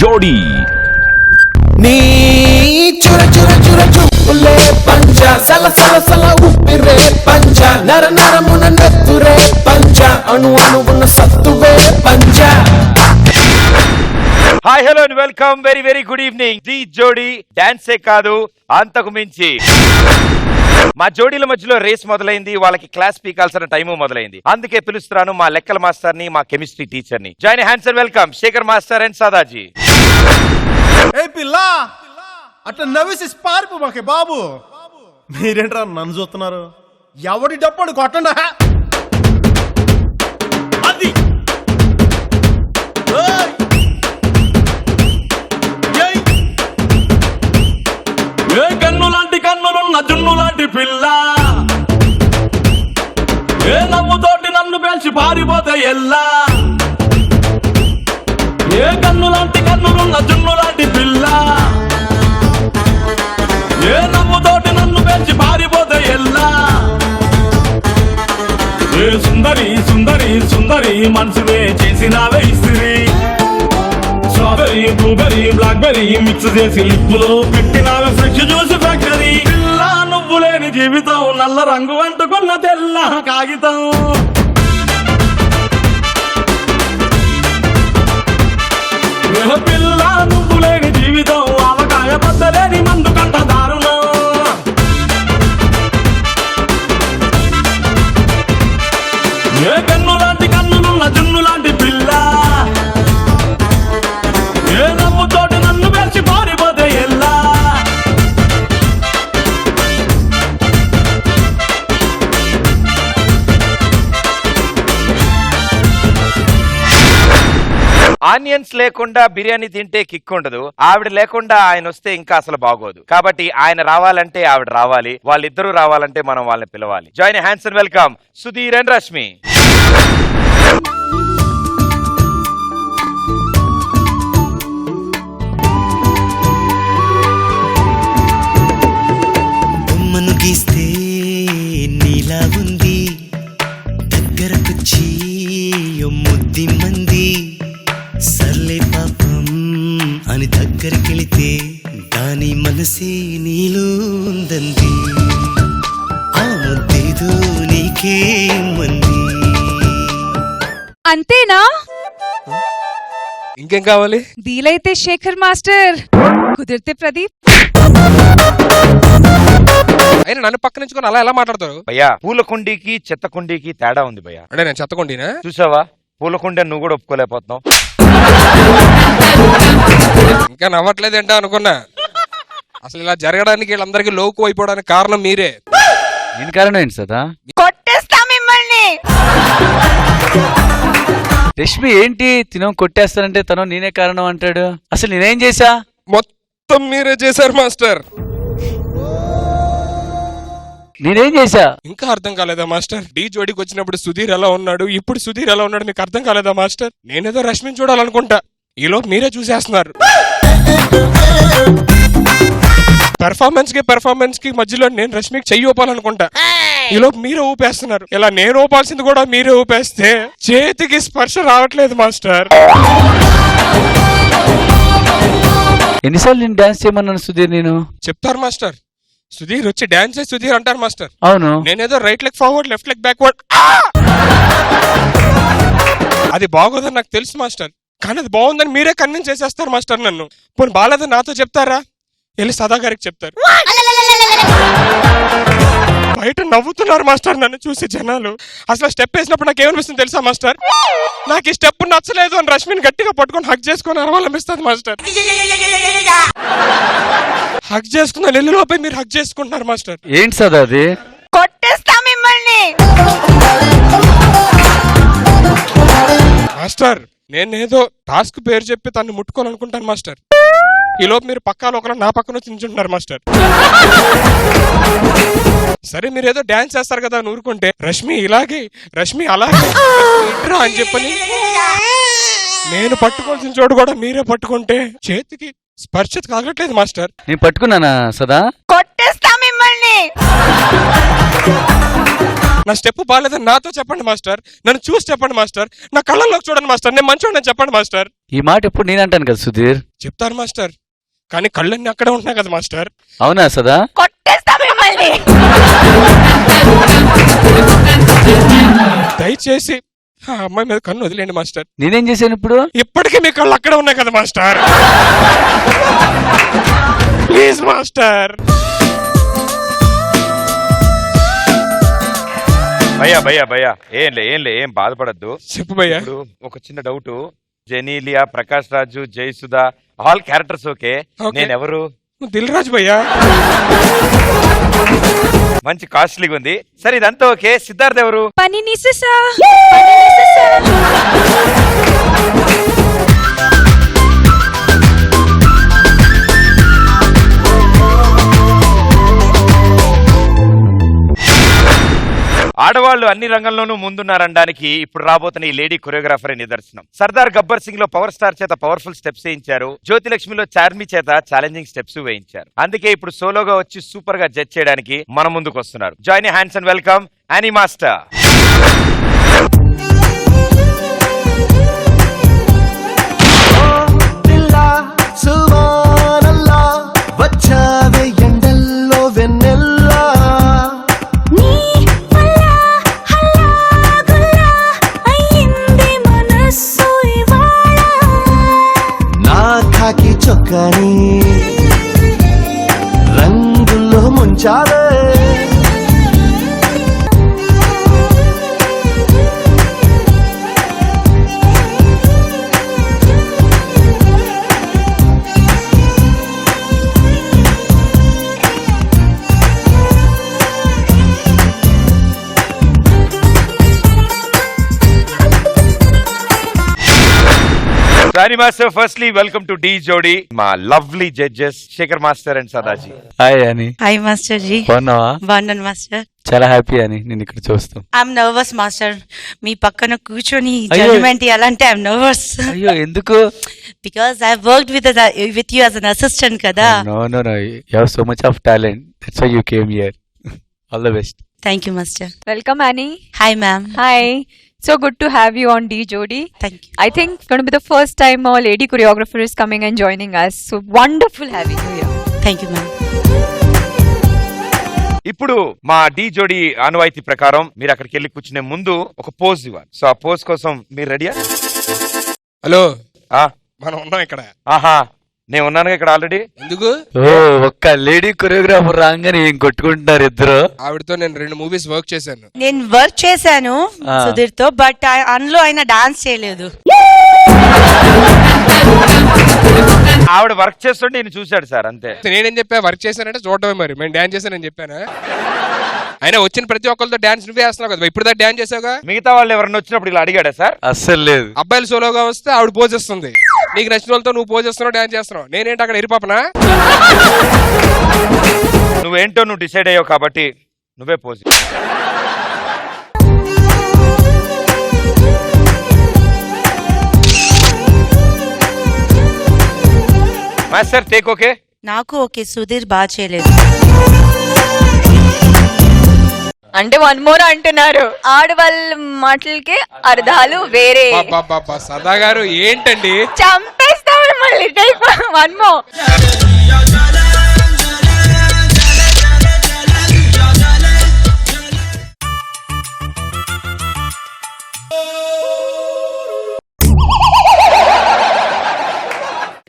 జోడీ. నీ చుర చుర చుర చూపులే పంచ సల సల సల ఉప్పిరే పంచ నర నరమున నెత్తురే పంచ అణు అణువున సత్తువే పంచ hi hello and welcome very very good evening Dhee Jodi డాన్సే కాదు అంతకు మించి. మా జోడీల మధ్యలో రేస్ మొదలైంది వాళ్ళకి క్లాస్ పీకాల్సిన టైము మొదలైంది. అందుకే పిలుస్తున్నాను మా లెక్కల మాస్టర్ని మా కెమిస్ట్రీ టీచర్ని join hands and welcome. Shekhar master and Sadaji. ఏ పిల్ల! అట్లా నవ్వేసి పారిపో మాకే బాబు. మీరేంట్రా నన్ను చూస్తున్నారు? ఎవడి డప్పుడు కొట్టండా? అది! ఏయ్! ఏయ్! ఏ కన్ను లాంటి కన్నులున్న జున్ను లాంటి పిల్ల? ఏ నవ్వుతోటి నన్ను పేల్చి పారిపోతే ఎల్లా? పిల్ల. ఏ నవ్వుతోటి నన్ను పెంచి పారిపోతే ఎల్లా? ఏ సుందరి సుందరి సుందరి మనసువే చేసినావే ఇస్త్రీ. Strawberry blueberry black berry mix చేసి లిప్పులో పెట్టినావే ఫ్రెష్ జ్యూస్ ఫ్యాక్టరీ. పిల్ల నువ్వు లేని జీవితం నల్ల రంగు అంటుకున్న తెల్ల కాగితం. పిల్ల నువ్వు లేని ఆనియన్స్ లేకుండా బిర్యానీ తింటే కిక్ ఉండదు ఆవిడ లేకుండా ఆయన వస్తే ఇంకా అసలు బాగోదు. కాబట్టి ఆయన రావాలంటే ఆవిడ రావాలి వాళ్ళిద్దరూ రావాలంటే మనం వాళ్ళని పిలవాలి. Join hands and welcome Sudheer and Rashmi గీస్తే నీలా ఉంది. దగ్గరకొచ్చి ఓ ముద్ది మంది సర్లే పాపం అని దగ్గరికెళితే దాని మనసే నీలో ఉందంది. ఆ ముద్దేదో నీకే మంది. అంతేనా? ఇంకేం కావాలి? వీలైతే శేఖర్ మాస్టర్ కుదిరితే ప్రదీప్. అయినా నన్ను పక్క నుంచుకొని అలా ఎలా మాట్లాడతారు? భయ్యా పూల కుండీకి చెత్త కుండీకి తేడా ఉంది భయ్యా. అంటే నేను చెత్తకొండినా? చూసావా? పూల కుండీ నువ్వు కూడా ఒప్పుకోలేకపోతున్నావు. ఇంకా నవ్వట్లేదు ఏంటో అనుకున్నా. అసలు ఇలా జరగడానికి వీళ్ళందరికీ లోకు అయిపోవడానికి కారణం మీరే. దీని కారణం ఏంటి సదా కొట్టేస్తా మిమ్మల్ని. రష్మి ఏంటి తినం కొట్టేస్తానంటే తను నేనే కారణం అంటాడు? అసలు నేనేం చేశా? మొత్తం మీరే చేశారు మాస్టర్. నేనేం చేశా? ఇంకా అర్థం కాలేదా మాస్టర్? డీ జోడికి వచ్చినప్పుడు సుధీర్ ఎలా ఉన్నాడు? ఇప్పుడు సుధీర్ ఎలా ఉన్నాడు? మీకు అర్థం కాలేదా మాస్టర్? నేనేదో రష్మిని చూడాలనుకుంటా. ఈలో మీరే చూసేస్తున్నారు. పెర్ఫార్మెన్స్కి పెర్ఫార్మెన్స్కి మధ్యలో నేను రష్మికి చెయ్యి ఊపాలనుకుంటా. ఈలో మీరే ఊపేస్తున్నారు. ఇలా నేను ఊపాల్సింది కూడా మీరే ఊపేస్తే చేతికి స్పర్శ రావట్లేదు మాస్టర్. ఎన్నిసార్లు నేను డాన్స్ చేయమన్నాను సుధీర్ నేను? చెప్తారు మాస్టర్. సుధీర్ వచ్చి డాన్స్ చేసి సుధీర్ అంటారు మాస్టర్. అవును. నేనేదో right leg forward left leg backward అది బాగోదని నాకు తెలుసు మాస్టర్. కానీ అది బాగుందని మీరే కన్విన్స్ చేసేస్తారు మాస్టర్ నన్ను. పోనీ బాగాలేదని నాతో చెప్తారా? వెళ్ళి సదా గారికి చెప్తారు. బయట నవ్వుతున్నారు మాస్టర్ నన్ను చూసి జనాలు. అసలు స్టెప్ వేసినప్పుడు నాకు ఏమనిపిస్తుంది తెలుసా మాస్టర్? నాకు ఈ స్టెప్ నచ్చలేదు అని రష్మిని గట్టిగా పట్టుకొని హక్ చేసుకొని అరవాలనిపిస్తుంది మాస్టర్. హక్ చేసుకున్న నెల్లి లోపే మీరు హక్ చేసుకుంటున్నారు మాస్టర్. ఏంటి సదా అది? కొట్టేస్తా మిమ్మల్ని. మాస్టర్ నేనేదో టాస్క్ పేరు చెప్పి తను ముట్టుకోవాలనుకుంటాను మాస్టర్. ఈ లోపు మీరు పక్కాలో ఒకరు నా పక్కన వచ్చి నించుంటున్నారు మాస్టర్. సరే మీరు ఏదో డాన్స్ చేస్తారు కదా అని ఊరుకుంటే రష్మి ఇలాగే రష్మి అలాగే ఇట్రా అని చెప్పని నేను పట్టుకోవాల్సిన చోటు కూడా మీరే పట్టుకుంటే చేతికి స్పర్శ కాగట్లేదు మాస్టర్. నేను పట్టుకున్నానా సదా? కొట్టేస్తా మిమ్మల్ని! నా స్టెప్ బాగాలేదని నాతో చెప్పండి మాస్టర్. నన్ను చూసి చెప్పండి మాస్టర్. నా కళ్ళల్లోకి చూడండి మాస్టర్. నేను మంచోడని చెప్పండి మాస్టర్. ఈ మాట ఇప్పుడు నేను అంటాను కదా సుధీర్? చెప్తారు మాస్టర్. కానీ కళ్ళన్నీ అక్కడే ఉంటున్నాయి కదా మాస్టర్. అవునా సదా? కొట్టేస్తా మిమ్మల్ని. దయచేసి ఆ అమ్మాయి మీద కన్ను వదిలేండి మాస్టర్. నేనేం చేశాను ఇప్పుడు? ఇప్పటికీ మీ కళ్ళు అక్కడే ఉన్నాయి కదా మాస్టర్. Please master. భయ్యా భయ్యా భయ్యా. ఏంలే ఏంలే ఏం బాధపడద్దు. చెప్పు భయ్యా. ఇప్పుడు ఒక చిన్న doubt. Genelia Prakash Raju Jayasudha all characters okay. Okay. నేను ఎవరు దిల్ రాజు భయ్యా. మంచి కాస్ట్లీగా ఉంది సరే ఇదంతా ఓకే. సిద్ధార్థ్ ఎవరు? పని నిససా పని నిససా ఆడవాళ్ళు అన్ని రంగంలోనూ ముందున్నారనడానికి ఇప్పుడు రాబోతున్న ఈ లేడీ కొరియోగ్రాఫర్ నిదర్శనం. సర్దార్ గబ్బర్ సింగ్లో పవర్ స్టార్ చేత పవర్ఫుల్ స్టెప్స్ వేయించారు. జ్యోతిలక్ష్మిలో చార్మి చేత ఛాలెంజింగ్ స్టెప్స్ వేయించారు. అందుకే ఇప్పుడు సోలోగా వచ్చి సూపర్గా జడ్జ్ చేయడానికి మన ముందుకు వస్తున్నారు join hands and welcome Annie master. పిల్లా రాణి master firstly welcome to Dhee Jodi మా lovely judges Shekhar master and Sadaji. Hi అని హాయ్ మాస్టర్ జీ. బాగున్నావా? బాగున్నాను మాస్టర్. చాలా హ్యాపీ అని నేను ఇక్కడ చూస్తాం. I'm nervous master. మీ పక్కన కూర్చొని. జడ్జ్మెంట్ ఇవ్వాలంటే ఐఎమ్ నర్వస్ అయ్యో ఎందుకు? Because I work with with you as an assistant కదా. No no no you have so much of talent that's why you came here all the best thank you master. Welcome Annie hi ma'am hi so good to have you on Dhee Jodi thank you I think it's going to be the first time a lady choreographer is coming and joining us. So wonderful having you here. Thank you ma'am ఇప్పుడు మా D జోడి ఆనవాయితీ ప్రకారం మీరు అక్కడికి వెళ్ళి కూర్చునే ముందు ఒక పోజ్ ఇవ్వాలి సో ఆ పోజ్ కోసం మీరు రెడీయా హలో ఆ, మనం ఉన్నాం ఇక్కడ ఆహా నేను ఉన్నాను ఇక్కడ ఆల్రెడీ ఎందుకు? ఓ ఒక్క లేడీ కొరియోగ్రాఫర్ రాగానే ఏం కొట్టుకుంటున్నారు ఇద్దరు? ఆవిడతో నేను రెండు మూవీస్ వర్క్ చేశాను. నేను వర్క్ చేశాను ఆ. సుధీర్తో బట్ అందులో ఆయన డాన్స్ చేయలేదు. ఆవిడ వర్క్ చేస్తుంటే నేను చూశాడు సార్ అంతే. నేనేం చెప్పా? వర్క్ చేశానంటే చూడటమే మరి. మేము డాన్స్ చేశానని చెప్పానా? అయినా వచ్చిన ప్రతి ఒక్కరితో డాన్స్ నువ్వే వేస్తున్నావు కదా ఇప్పుడు డాన్స్ చేసావుగా? మిగతా వాళ్ళు ఎవరన్నా వచ్చినప్పుడు ఇలా అడిగాడా సార్? అస్సలు లేదు. అబ్బాయిలు సోలోగా వస్తే ఆవిడ పోజ్ ఇస్తుంది నీకు నచ్చిన వాళ్ళతో నువ్వు పోజ్ చేస్తున్నావు డాన్స్ చేస్తున్నావు. నేనేంటి అక్కడ ఎరిపాపనా? నువ్వేంటో నువ్వు డిసైడ్ అయ్యావు కాబట్టి నువ్వే పోజ్ మాస్టర్ టేక్ ఓకే నాకు ఓకే సుధీర్ బాగా చేయలేదు. అంటే వన్ మోర్ అంటున్నారు. ఆడవాళ్ళ మాటలకి అర్థాలు వేరే. బాబా సదా గారు ఏంటండి? చంపేస్తా మిమ్మల్ని వన్ మోర్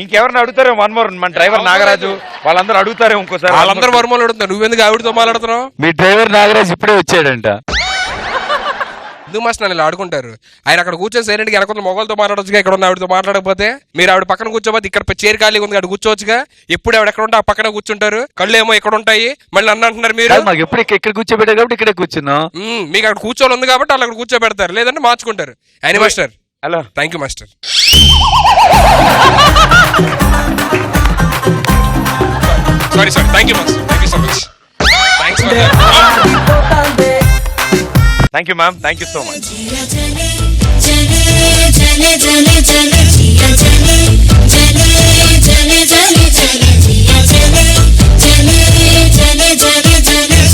ఇంకెవరిని అడుగుతారో వన్ మోర్. మన డ్రైవర్ నాగరాజు వాళ్ళందరూ అడుగుతారేమో ఇంకోసారి వాళ్ళందరూ వర్మలు అడుగుతున్నారు నువ్వెందుకు ఆవిడతో మాట్లాడుతున్నావు? మీ డ్రైవర్ నాగరాజ్ ఇప్పుడే వచ్చాడంట. ఎందుకు మాస్టర్ నన్ను ఇలా ఆడుకుంటారు? ఆయన అక్కడ కూర్చొని సైలెంట్గా ఎనకొంత మొగలతో మాట్లాడొచ్చుగా ఇక్కడ ఉన్న ఆవిడతో మాట్లాడకపోతే మీరు ఆవిడ పక్కన కూర్చోబోతే ఇక్కడ చైర్ ఖాళీగా ఉంది అక్కడ కూర్చోవచ్చుగా? ఎప్పుడు ఆవిడ ఎక్కడ ఉంటే ఆ పక్కన కూర్చుంటారు? కళ్ళు ఏమో ఇక్కడ ఉంటాయి మళ్ళీ నన్ను అంటున్నారు మీరు. మాకు ఎప్పుడు ఇక్కడ కూర్చోబెట్టారు కాబట్టి ఇక్కడే కూర్చున్నాం. మీకు అక్కడ కూర్చోవాలి ఉంది కాబట్టి వాళ్ళు అక్కడ కూర్చోబెడతారు. లేదంటే మార్చుకుంటారు. ఆయన master hello. Thank you master sorry sorry thank you master thank you so much thanks thank you ma'am thank you so much జలే జలే జలే